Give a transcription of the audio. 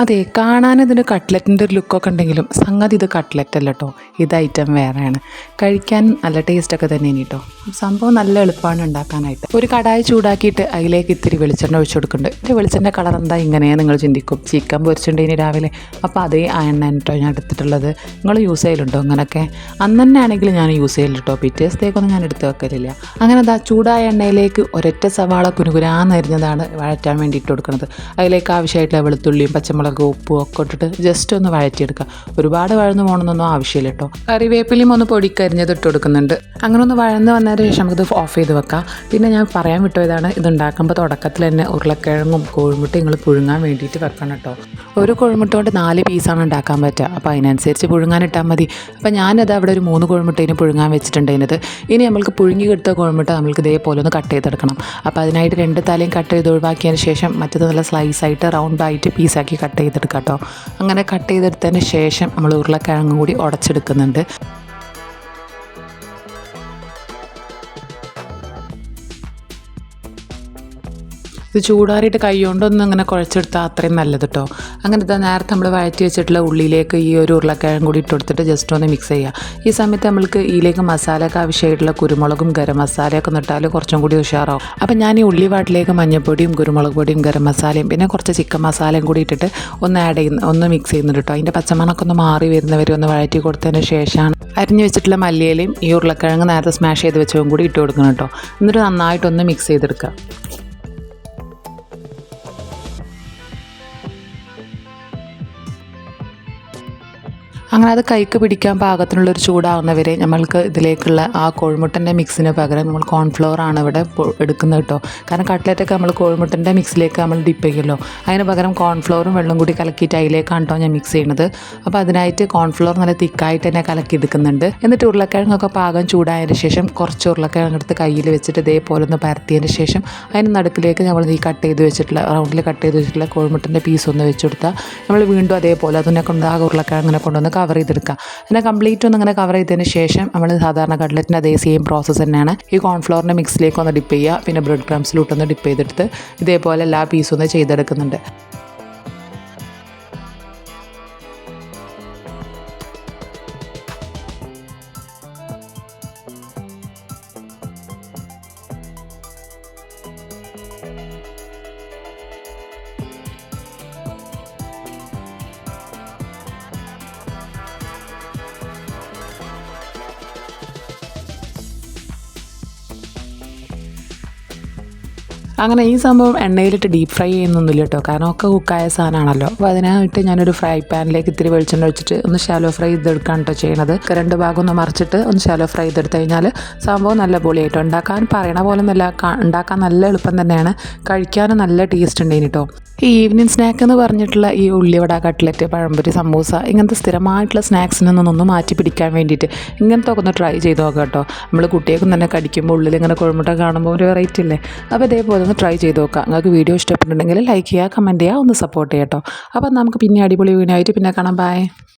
അതെ കാണാൻ ഇതിന് കട്ട്ലറ്റിന്റെ ഒരു ലുക്കൊക്കെ ഉണ്ടെങ്കിലും സംഗതി ഇത് കട്ട്ലറ്റ് അല്ല കേട്ടോ ഇത് ഐറ്റം വേറെയാണ്. കഴിക്കാൻ നല്ല ടേസ്റ്റൊക്കെ തന്നെ കേട്ടോ സംഭവം നല്ല എളുപ്പമാണ് ഉണ്ടാക്കാനായിട്ട്. ഒരു കടായി ചൂടാക്കിയിട്ട് അതിലേക്ക് ഇത്തിരി വെളിച്ചെണ്ണ ഒഴിച്ചു കൊടുക്കുന്നുണ്ട്. എന്റെ വെളിച്ചെണ്ണ കളർ എന്താ ഇങ്ങനെയാണ് നിങ്ങൾ ചിന്തിക്കും. ചിക്കൻ പൊരിച്ചിട്ടുണ്ടെങ്കിൽ രാവിലെ. അപ്പോൾ അതേ എണ്ണ കേട്ടോ ഞാൻ എടുത്തിട്ടുള്ളത്. നിങ്ങൾ യൂസ് ചെയ്യലുണ്ടോ അങ്ങനെയൊക്കെ അന്ന് തന്നെ ആണെങ്കിൽ ഞാൻ യൂസ് ചെയ്യലു കേട്ടോ പിറ്റേ ദിവസത്തേക്കൊന്നും ഞാൻ എടുത്ത് വെക്കലില്ല. അങ്ങനെ അതാ ചൂടായ എണ്ണയിലേക്ക് ഒരൊറ്റ സവാള കുനുകുരാന്നരിഞ്ഞതാണ് വഴറ്റാൻ വേണ്ടി ഇട്ട് കൊടുക്കുന്നത് അതിലേക്ക് ആവശ്യമായിട്ടുള്ള വെളുത്തുള്ളിയും പച്ചമുളക് ഉപ്പും ഒക്കെ ഇട്ടിട്ട് ജസ്റ്റ് ഒന്ന് വഴറ്റിയെടുക്കുക. ഒരുപാട് വഴന്ന് പോകണമെന്നൊന്നും ആവശ്യമില്ല കേട്ടോ. കറിവേപ്പിലയും ഒന്ന് പൊടിക്കരിഞ്ഞത് ഇട്ട് കൊടുക്കുന്നുണ്ട്. അങ്ങനെ ഒന്ന് വഴന്ന് വന്നതിന് ശേഷം നമുക്കിത് ഓഫ് ചെയ്ത് വെക്കാം. പിന്നെ ഞാൻ പറയാൻ വിട്ടതാണ് ഇത് ഉണ്ടാക്കുമ്പോൾ തുടക്കത്തിൽ തന്നെ ഉരുളക്കിഴങ്ങും കോഴിമുട്ടയും നിങ്ങൾ പുഴുങ്ങാൻ വേണ്ടിയിട്ട് വെക്കണം കേട്ടോ. ഒരു കോഴിമുട്ട കൊണ്ട് നാല് പീസാണ് ഉണ്ടാക്കാൻ പറ്റുക. അപ്പോൾ അതിനനുസരിച്ച് പുഴുങ്ങാനിട്ടാൽ മതി. അപ്പോൾ ഞാനത് അവിടെ ഒരു മൂന്ന് കോഴിമുട്ടേനും പുഴുങ്ങാൻ വെച്ചിട്ടുണ്ടായിരുന്നത്. ഇനി നമ്മൾക്ക് പുഴുങ്ങി കിട്ടുന്ന കോഴിമുട്ട നമ്മൾക്ക് ഇതേപോലെ ഒന്ന് കട്ട് ചെയ്തെടുക്കണം. അപ്പോൾ അതിനായിട്ട് രണ്ട് തലയും കട്ട് ചെയ്ത് ഒഴിവാക്കിയതിന് ശേഷം മറ്റത് നല്ല സ്ലൈസ് ആയിട്ട് റൗണ്ട് ആയിട്ട് പീസാക്കി കട്ട് ചെയ്തെടുക്കാം കേട്ടോ. അങ്ങനെ കട്ട് ചെയ്തെടുത്തതിന് ശേഷം നമ്മൾ ഉരുളക്കിഴങ്ങ് കൂടി ഉടച്ചെടുക്കുന്നുണ്ട്. ഇത് ചൂടാറിയിട്ട് കൈ കൊണ്ടൊന്നും ഇങ്ങനെ കുഴച്ചെടുത്താൽ അത്രയും നല്ലത് കേട്ടോ അങ്ങനത്തെ നേരത്തെ നമ്മൾ വഴറ്റി വെച്ചിട്ടുള്ള ഉള്ളിയിലേക്ക് ഈ ഒരു ഉരുളക്കിഴങ്ങ് കൂടി ഇട്ട് കൊടുത്തിട്ട് ജസ്റ്റ് ഒന്ന് മിക്സ് ചെയ്യുക ഈ സമയത്ത് നമ്മൾക്ക് ഇതിലേക്ക് മസാലയൊക്കെ ആവശ്യമായിട്ടുള്ള കുരുമുളകും ഗരം മസാലയൊക്കെ ഇട്ടാൽ കുറച്ചും കൂടി ഉഷാറാവും. അപ്പം ഞാൻ ഈ ഉള്ളി വാട്ടിലേക്ക് മഞ്ഞൾപ്പൊടിയും കുരുമുളക് പൊടിയും ഗരം മസാലയും പിന്നെ കുറച്ച് ചിക്കൻ മസാലയും കൂടി ഇട്ടിട്ട് ഒന്ന് ആഡ് ചെയ്യുന്ന ഒന്ന് മിക്സ് ചെയ്യുന്നുണ്ട് കേട്ടോ അതിന്റെ പച്ചമണമൊക്കെ ഒന്ന് മാറി വരുന്നവരെ ഒന്ന് വഴറ്റി കൊടുത്തതിന് ശേഷമാണ് അരിഞ്ഞു വെച്ചിട്ടുള്ള മല്ലിയിലയും ഈ ഉരുളക്കിഴങ്ങ് നേരത്തെ സ്മാഷ് ചെയ്ത് വെച്ചതും കൂടി ഇട്ട് കൊടുക്കണം കേട്ടോ എന്നിട്ട് നന്നായിട്ടൊന്ന് മിക്സ് ചെയ്തെടുക്കുക. അങ്ങനെ അത് കൈക്ക് പിടിക്കാൻ പാകത്തിനുള്ളൊരു ചൂടാവുന്നവരെ നമ്മൾക്ക് ഇതിലേക്കുള്ള ആ കോഴിമുട്ടന്റെ മിക്സിന് പകരം നമ്മൾ കോൺഫ്ലോർ ആണ് ഇവിടെ എടുക്കുന്നത് കേട്ടോ. കാരണം കട്ട്ലറ്റൊക്കെ നമ്മൾ കോഴിമുട്ടന്റെ മിക്സിലേക്ക് നമ്മൾ ഡിപ്പ് ചെയ്യുമല്ലോ. അതിന് പകരം കോൺഫ്ലോറും വെള്ളം കൂടി കലക്കിയിട്ട് അതിലേക്കാണ് കേട്ടോ ഞാൻ മിക്സ് ചെയ്യുന്നത്. അപ്പോൾ അതിനായിട്ട് കോൺഫ്ലോർ നല്ല തിക്കായിട്ട് തന്നെ കലക്കി എടുക്കുന്നുണ്ട്. എന്നിട്ട് ഉരുളക്കിഴങ്ങൊക്കെ പാകം ചൂടായതിന് ശേഷം കുറച്ച് ഉരുളക്കിഴങ്ങ് എടുത്ത് കയ്യിൽ വെച്ചിട്ട് ഇതേപോലെ ഒന്ന് പരത്തിയതിന് ശേഷം അതിന് നടുക്കിലേക്ക് നമ്മൾ ഈ കട്ട് ചെയ്ത് വെച്ചിട്ടുള്ള റൗണ്ടിൽ കട്ട് ചെയ്ത് വെച്ചിട്ടുള്ള കോഴിമുട്ടന്റെ പീസ് ഒന്ന് വെച്ച് കൊടുത്താൽ നമ്മൾ വീണ്ടും അതേപോലെ അതിനെ കൊണ്ട് ആ ഉരുളക്കിഴങ്ങിനെ കൊണ്ടൊന്ന് കവർ ചെയ്തെടുക്കുക. അങ്ങനെ കംപ്ലീറ്റ് ഒന്ന് അങ്ങനെ കവർ ചെയ്തതിന് ശേഷം നമ്മൾ സാധാരണ കട്ലറ്റിന്റെ അതേ സെയിം പ്രോസസ്സ് തന്നെയാണ്. ഈ കോൺഫ്ലോറിന്റെ മിക്സിലേക്ക് ഒന്ന് ഡിപ്പ് ചെയ്യുക. പിന്നെ ബ്രെഡ് ക്രംസിലോട്ടൊന്ന് ഡിപ്പ് ചെയ്തെടുത്ത് ഇതേപോലെ എല്ലാ പീസും ഒന്ന് ചെയ്തെടുക്കുന്നുണ്ട്. അങ്ങനെ ഈ സംഭവം എണ്ണയിലിട്ട് ഡീപ്പ് ഫ്രൈ ചെയ്യുന്നൊന്നുമില്ല കേട്ടോ കാരണം ഒക്കെ കുക്കായ സാധനമാണല്ലോ. അപ്പോൾ അതിനായിട്ട് ഞാനൊരു ഫ്രൈ പാനിലേക്ക് ഇത്തിരി വെളിച്ചെണ്ണ ഒഴിച്ചിട്ട് ഒന്ന് ഷാലോ ഫ്രൈ ചെയ്തെടുക്കാൻ കേട്ടോ ചെയ്യണത്. രണ്ട് ഭാഗം ഒന്ന് മറിച്ചിട്ട് ഒന്ന് ഷാലോ ഫ്രൈ ചെയ്തെടുത്ത് കഴിഞ്ഞാൽ സംഭവം നല്ല പൊളിയായിട്ടോ ഉണ്ടാക്കാൻ പറയണ പോലെ നല്ല ഉണ്ടാക്കാൻ നല്ല എളുപ്പം തന്നെയാണ്. കഴിക്കാനും നല്ല ടേസ്റ്റ് ഉണ്ട് കേട്ടോ ഈ ഈവനിങ് സ്നാക്ക് എന്ന് പറഞ്ഞിട്ടുള്ള ഈ ഉള്ളിവട കട്ട്ലറ്റ് പഴംപൊരി സമൂസ ഇങ്ങനത്തെ സ്ഥിരമായിട്ടുള്ള സ്നാക്സിൽ നിന്നൊന്ന് മാറ്റി പിടിക്കാൻ വേണ്ടിയിട്ട് ഇങ്ങനത്തെ ഒക്കെ ഒന്ന് ട്രൈ ചെയ്ത് നോക്കാം കേട്ടോ നമ്മൾ കുട്ടികൾക്കും തന്നെ കടിക്കുമ്പോൾ ഉള്ളിൽ ഇങ്ങനെ കുഴമുട്ട കാണുമ്പോൾ ഒരു വെറൈറ്റി അല്ലേ? അപ്പോൾ ഇതേപോലെ ഒന്ന് ട്രൈ ചെയ്ത് നോക്കാം നിങ്ങൾക്ക് വീഡിയോ ഇഷ്ടപ്പെട്ടിട്ടുണ്ടെങ്കിൽ ലൈക്ക് ചെയ്യുക കമന്റ് ചെയ്യുക ഒന്ന് സപ്പോർട്ട് ചെയ്യാം കേട്ടോ അപ്പോൾ നമുക്ക് പിന്നെ അടിപൊളി വീഡിയോ ആയിട്ട് പിന്നെ കാണാം. ബൈ